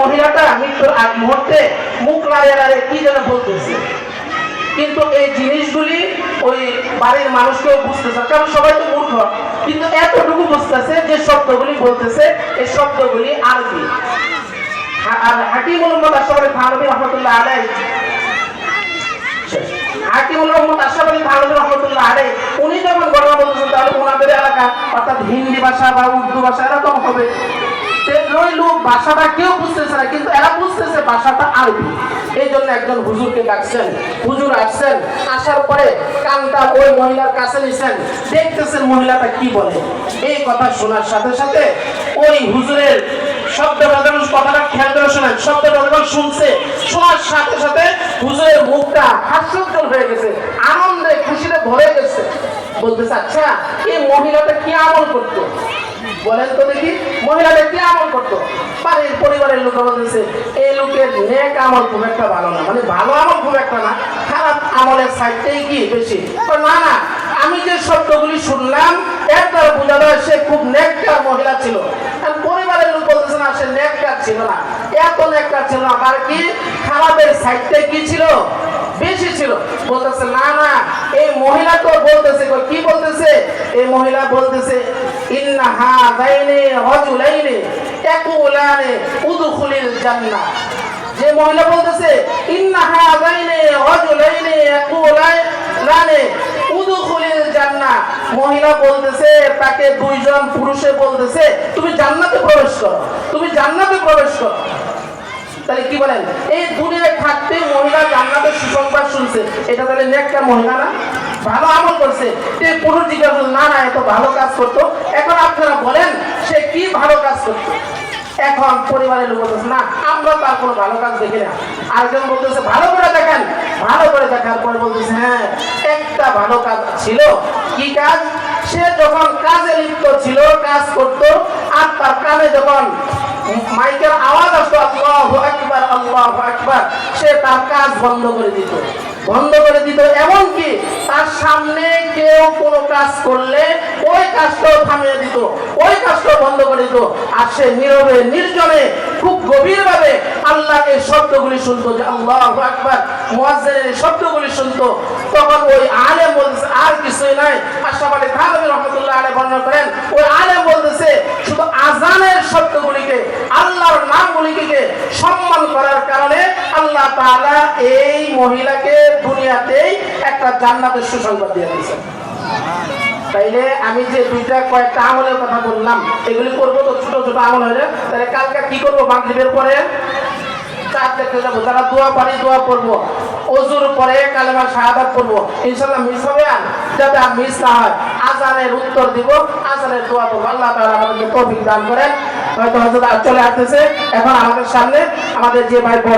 মহিলাটা মৃত্যুর আগ মুহূর্তে মুখ লাড়ে কি যেন বলতেছে। কিন্তু এই জিনিসগুলি ওই বাড়ির মানুষকেও বুঝতেছে, কারণ সবাই তো মূর্খ। কিন্তু এতটুকু বুঝতেছে যে শব্দগুলি বলতেছে, এই শব্দগুলি আরবি। আর হাকিমুল আশরাফ আলী রহমতুল্লাহ আশরাফ আলী রহমতুল্লাহ উনি যখন ঘটনা বলতেছেন, তাহলে ওনাদের এলাকা অর্থাৎ হিন্দি ভাষা বা উর্দু ভাষা এরকম হবে। ওই লোক ভাষাটা কেউ বুঝতেছে না, কিন্তু এরা বুঝতেছে ভাষাটা আরবি। এই জন্য একজন হুজুরকে ডাকছেন, হুজুর আসছেন, আসার পরে কানটা ওই মহিলার কাছে নিছেন, দেখতেছেন মহিলাটা কি বলে। এই কথা শোনার সাথে সাথে ওই হুজুরের শব্দটা যখন কথাটা খেয়াল করে শোনেন শব্দটা যখন শুনছে, শোনার সাথে সাথে হুজুরের মুখটা হাস্যোজ্জ্বল হয়ে গেছে, আনন্দে খুশিতে ভরে গেছে। বলতেছে আচ্ছা এই মহিলাটা কি আমল করতো? বলেন তো দেখি মহিলাটা কি আমল করতো? বাড়ির পরিবারের লোক এই লোকের নেক আমল খুব একটা ভালো না। মানে ভালো আমল খুব একটা না, খারাপ আমলের সাইডটাই কি বেশি? না না, আমি যে শব্দগুলি শুনলাম এর দ্বারা বোঝা যায় সে খুব নেককার মহিলা ছিল। পরিবারের লোক বলতেছে না, সে নেককার ছিল না। এত নেককার ছিল না আর কি খারাপের সাইডটাই কি ছিল? বেশি ছিল। বলতেছে, না না, এই মহিলা তো বলতেছে। কি বলতেছে? এই মহিলা বলতেছে যে মহিলা বলতেছে মহিলা বলতেছে, তাকে দুইজন পুরুষে বলতেছে, তুমি জান্নাতে প্রবেশ করো, তুমি জান্নাতে প্রবেশ করো। তাহলে কি বলেন? এই দুনিয়ায় থাকতে মহিলা জান্নাতের সুসংবাদ এটা তাহলে একটা মহিলা না। ভালো আমল করছে। এই পুরুষ জিজ্ঞাসা না না এত ভালো কাজ করতো। এখন আপনারা বলেন, সে কি ভালো কাজ করতো? এখন পরিবারের লোক বলতেছে, না, আমরা তার কোনো ভালো কাজ দেখি না। আরেকজন বলতেছে, ভালো করে দেখেন। ভালো করে দেখার পরে বলতেছে হ্যাঁ একটা ভালো কাজ ছিল। কি কাজ? সে যখন কাজে লিপ্ত ছিল, কাজ করতো, আর তার কানে যখন মাইকের আওয়াজ আসতো, আল্লাহু আকবার আল্লাহু আকবার, সে তার কাজ বন্ধ করে দিত। বন্ধ করে দিত। এমনকি তার সামনে কেউ কোনো কাজ করলে ওই কাজটাও থামিয়ে দিত, ওই কাজটাও বন্ধ করে দিত। আর সে নীরবে, নির্জনে, খুব গভীরভাবে আল্লাহকে শব্দগুলি শুনতো যে আল্লাহু আকবার। মুয়াজ্জিনের শব্দগুলি শুনতো। তখন ওই আলেম বলতেছে, আর কিছুই নাই। আশরাফ আলী থানভী রহমতুল্লাহ আলাইহি বর্ণনা করেন, ওই আলেম বলতেছে, শুধু আজানের শব্দগুলিকে, আল্লাহর নামগুলিকে সম্মান করার কারণে আল্লাহ এই মহিলাকে দুনিয়াতেই একটা জান্নাতের সুসংবাদ দিয়ে দিয়েছেন তাইলে আমি যে দুইটা কয়েকটা আমলের কথা বললাম, এগুলি করব তো ছোট ছোট আমল হয়ে তাহলে কালকে কি করব পরে চার দেখতে যাব দোয়া পারি, দোয়া করব অজুর পরে কালেমা শাহাদাত করব ইনশাল্লাহ মিস হবে আর? যাতে আর মিস না হয় আজানের উত্তর দিব আজানের দোয়া করব। আল্লাহ তাআলা আমাদেরকে তৌফিক দান করেন। হয়তো হয়তো চলে আসতেছে, এখন আমাদের সামনে আমাদের যে ভাই